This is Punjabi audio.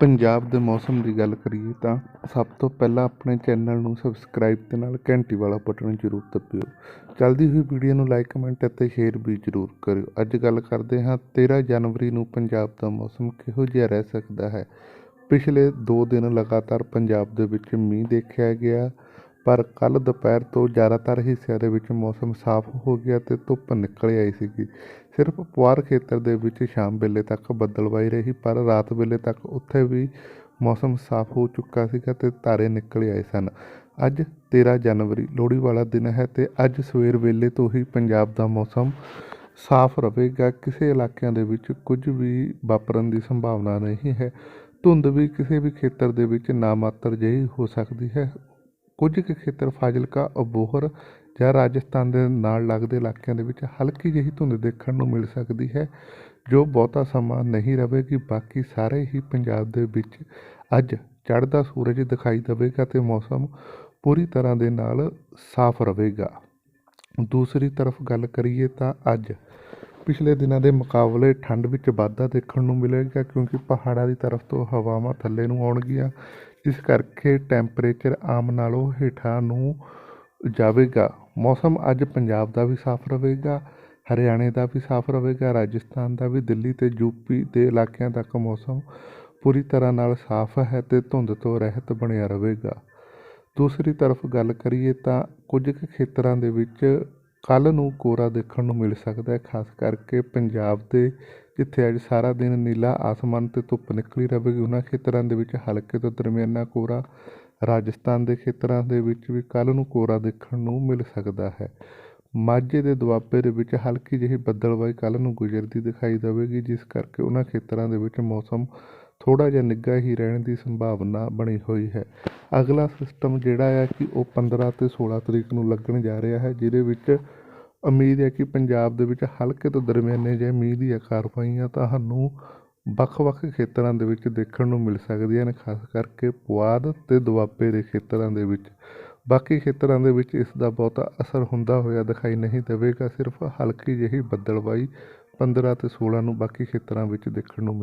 ਪੰਜਾਬ ਦੇ ਮੌਸਮ ਦੀ ਗੱਲ ਕਰੀਏ ਤਾਂ ਸਭ ਤੋਂ ਪਹਿਲਾਂ ਆਪਣੇ ਚੈਨਲ ਨੂੰ ਸਬਸਕ੍ਰਾਈਬ ਤੇ ਨਾਲ ਘੰਟੀ ਵਾਲਾ ਬਟਨ ਜ਼ਰੂਰ ਦਬਾਇਓ ਚੱਲਦੀ ਹੋਈ ਵੀਡੀਓ ਨੂੰ ਲਾਈਕ, ਕਮੈਂਟ ਅਤੇ ਸ਼ੇਅਰ ਵੀ ਜ਼ਰੂਰ ਕਰਿਓ। ਅੱਜ ਗੱਲ ਕਰਦੇ ਹਾਂ 13 ਜਨਵਰੀ ਨੂੰ ਪੰਜਾਬ ਦਾ ਮੌਸਮ ਕਿਹੋ ਜਿਹਾ ਰਹਿ ਸਕਦਾ ਹੈ? ਪਿਛਲੇ 2 ਦਿਨ ਲਗਾਤਾਰ ਪੰਜਾਬ ਦੇ ਵਿੱਚ ਮੀਂਹ ਦੇਖਿਆ ਗਿਆ। ਪਰ ਕੱਲ੍ਹ ਦੁਪਹਿਰ ਤੋਂ ਜ਼ਿਆਦਾਤਰ ਹਿੱਸਿਆਂ ਦੇ ਵਿੱਚ ਮੌਸਮ ਸਾਫ਼ ਹੋ ਗਿਆ ਅਤੇ ਧੁੱਪ ਨਿਕਲ ਆਈ ਸੀਗੀ। ਸਿਰਫ ਪੁਆਰ ਖੇਤਰ ਦੇ ਵਿੱਚ ਸ਼ਾਮ ਵੇਲੇ ਤੱਕ ਬੱਦਲਵਾਈ ਰਹੀ, ਪਰ ਰਾਤ ਵੇਲੇ ਤੱਕ ਉੱਥੇ ਵੀ ਮੌਸਮ ਸਾਫ਼ ਹੋ ਚੁੱਕਾ ਸੀਗਾ ਅਤੇ ਤਾਰੇ ਨਿਕਲ ਆਏ ਸਨ। ਅੱਜ 13 ਜਨਵਰੀ, ਲੋਹੜੀ ਵਾਲਾ ਦਿਨ ਹੈ ਤੇ ਅੱਜ ਸਵੇਰ ਵੇਲੇ ਤੋਂ ਹੀ ਪੰਜਾਬ ਦਾ ਮੌਸਮ ਸਾਫ਼ ਰਹੇਗਾ। ਕਿਸੇ ਇਲਾਕਿਆਂ ਦੇ ਵਿੱਚ ਕੁਝ ਵੀ ਵਾਪਰਨ ਦੀ ਸੰਭਾਵਨਾ ਨਹੀਂ ਹੈ। ਧੁੰਦ ਵੀ ਕਿਸੇ ਵੀ ਖੇਤਰ ਦੇ ਵਿੱਚ ਨਾਮਾਤਰ ਜਿਹੀ ਹੋ ਸਕਦੀ ਹੈ। ਕੁਝ ਕੁ ਖੇਤਰ ਫਾਜ਼ਿਲਕਾ, ਅਬੋਹਰ ਜਾਂ ਰਾਜਸਥਾਨ ਦੇ ਨਾਲ ਲੱਗਦੇ ਇਲਾਕਿਆਂ ਦੇ ਵਿੱਚ ਹਲਕੀ ਜਿਹੀ ਧੁੰਦ ਦੇਖਣ ਨੂੰ ਮਿਲ ਸਕਦੀ ਹੈ, ਜੋ ਬਹੁਤਾ ਸਮਾਂ ਨਹੀਂ ਰਹੇਗੀ। ਬਾਕੀ ਸਾਰੇ ਹੀ ਪੰਜਾਬ ਦੇ ਵਿੱਚ ਅੱਜ ਚੜ੍ਹਦਾ ਸੂਰਜ ਦਿਖਾਈ ਦੇਵੇਗਾ ਤੇ ਮੌਸਮ ਪੂਰੀ ਤਰ੍ਹਾਂ ਦੇ ਨਾਲ ਸਾਫ਼ ਰਹੇਗਾ। ਦੂਸਰੀ ਤਰਫ ਗੱਲ ਕਰੀਏ ਤਾਂ ਅੱਜ ਪਿਛਲੇ ਦਿਨਾਂ ਦੇ ਮੁਕਾਬਲੇ ਠੰਡ ਵਿੱਚ ਵਾਧਾ ਦੇਖਣ ਨੂੰ ਮਿਲੇਗਾ, ਕਿਉਂਕਿ ਪਹਾੜਾਂ ਦੀ ਤਰਫ ਤੋਂ ਹਵਾਵਾਂ ਥੱਲੇ ਨੂੰ ਆਉਣਗੀਆਂ। ਇਸ ਕਰਕੇ ਟੈਂਪਰੇਚਰ ਆਮ ਨਾਲੋਂ ਹੇਠਾਂ ਨੂੰ ਜਾਵੇਗਾ। ਮੌਸਮ ਅੱਜ ਪੰਜਾਬ ਦਾ ਵੀ ਸਾਫ਼ ਰਹੇਗਾ, ਹਰਿਆਣੇ ਦਾ ਵੀ ਸਾਫ਼ ਰਹੇਗਾ, ਰਾਜਸਥਾਨ ਦਾ ਵੀ, ਦਿੱਲੀ ਤੇ ਯੂਪੀ ਦੇ ਇਲਾਕਿਆਂ ਤੱਕ ਮੌਸਮ ਪੂਰੀ ਤਰ੍ਹਾਂ ਨਾਲ ਸਾਫ਼ ਹੈ ਅਤੇ ਧੁੰਦ ਤੋਂ ਰਹਿਤ ਬਣਿਆ ਰਹੇਗਾ। ਦੂਸਰੀ ਤਰਫ ਗੱਲ ਕਰੀਏ ਤਾਂ ਕੁਝ ਕੁ ਖੇਤਰਾਂ ਦੇ ਵਿੱਚ ਕੱਲ੍ਹ ਨੂੰ ਕੋਹਰਾ ਦੇਖਣ ਨੂੰ ਮਿਲ ਸਕਦਾ ਖਾਸ ਕਰਕੇ ਪੰਜਾਬ ਦੇ ਜਿੱਥੇ ਅੱਜ ਸਾਰਾ ਦਿਨ ਨੀਲਾ ਆਸਮਾਨ ਅਤੇ ਧੁੱਪ ਨਿਕਲੀ ਰਹੇਗੀ ਉਹਨਾਂ ਖੇਤਰਾਂ ਦੇ ਵਿੱਚ ਹਲਕੇ ਤੋਂ ਦਰਮਿਆਨਾ ਕੋਹਰਾ, ਰਾਜਸਥਾਨ ਦੇ ਖੇਤਰਾਂ ਦੇ ਵਿੱਚ ਵੀ ਕੱਲ੍ਹ ਨੂੰ ਕੋਹਰਾ ਦੇਖਣ ਨੂੰ ਮਿਲ ਸਕਦਾ ਹੈ। ਮਾਝੇ ਦੇ ਦੁਆਬੇ ਦੇ ਵਿੱਚ ਹਲਕੀ ਜਿਹੀ ਬੱਦਲਬਾਈ ਕੱਲ੍ਹ ਨੂੰ ਗੁਜ਼ਰਦੀ ਦਿਖਾਈ ਦੇਵੇਗੀ, ਜਿਸ ਕਰਕੇ ਉਹਨਾਂ ਖੇਤਰਾਂ ਦੇ ਵਿੱਚ ਮੌਸਮ ਥੋੜ੍ਹਾ ਜਿਹਾ ਨਿੱਘਾ ਹੀ ਰਹਿਣ ਦੀ ਸੰਭਾਵਨਾ ਬਣੀ ਹੋਈ ਹੈ। ਅਗਲਾ ਸਿਸਟਮ ਜਿਹੜਾ ਆ ਕਿ ਉਹ 15 ਅਤੇ 16 ਤਰੀਕ ਨੂੰ ਲੱਗਣ ਜਾ ਰਿਹਾ ਹੈ, ਜਿਹਦੇ ਵਿੱਚ ਉਮੀਦ ਹੈ ਕਿ ਪੰਜਾਬ ਦੇ ਵਿੱਚ ਹਲਕੇ ਤੋਂ ਦਰਮਿਆਨੇ ਜਿਹੇ ਮੀਂਹ ਦੀਆਂ ਕਾਰਵਾਈਆਂ ਤੁਹਾਨੂੰ ਵੱਖ-ਵੱਖ ਖੇਤਰਾਂ ਦੇ ਵਿੱਚ ਦੇਖਣ ਨੂੰ ਮਿਲ ਸਕਦੀਆਂ ਨੇ, ਖਾਸ ਕਰਕੇ ਪੁਆਧ ਅਤੇ ਦੁਆਬੇ ਦੇ ਖੇਤਰਾਂ ਦੇ ਵਿੱਚ। ਬਾਕੀ ਖੇਤਰਾਂ ਦੇ ਵਿੱਚ ਇਸ ਦਾ ਬਹੁਤਾ ਅਸਰ ਹੁੰਦਾ ਹੋਇਆ ਦਿਖਾਈ ਨਹੀਂ ਦੇਵੇਗਾ, ਸਿਰਫ ਹਲਕੀ ਜਿਹੀ ਬੱਦਲਬਾਈ 15 ਤੇ 16 ਨੂੰ ਬਾਕੀ ਖੇਤਰਾਂ ਵਿੱਚ ਦੇਖਣ ਨੂੰ ਮਿਲੇ।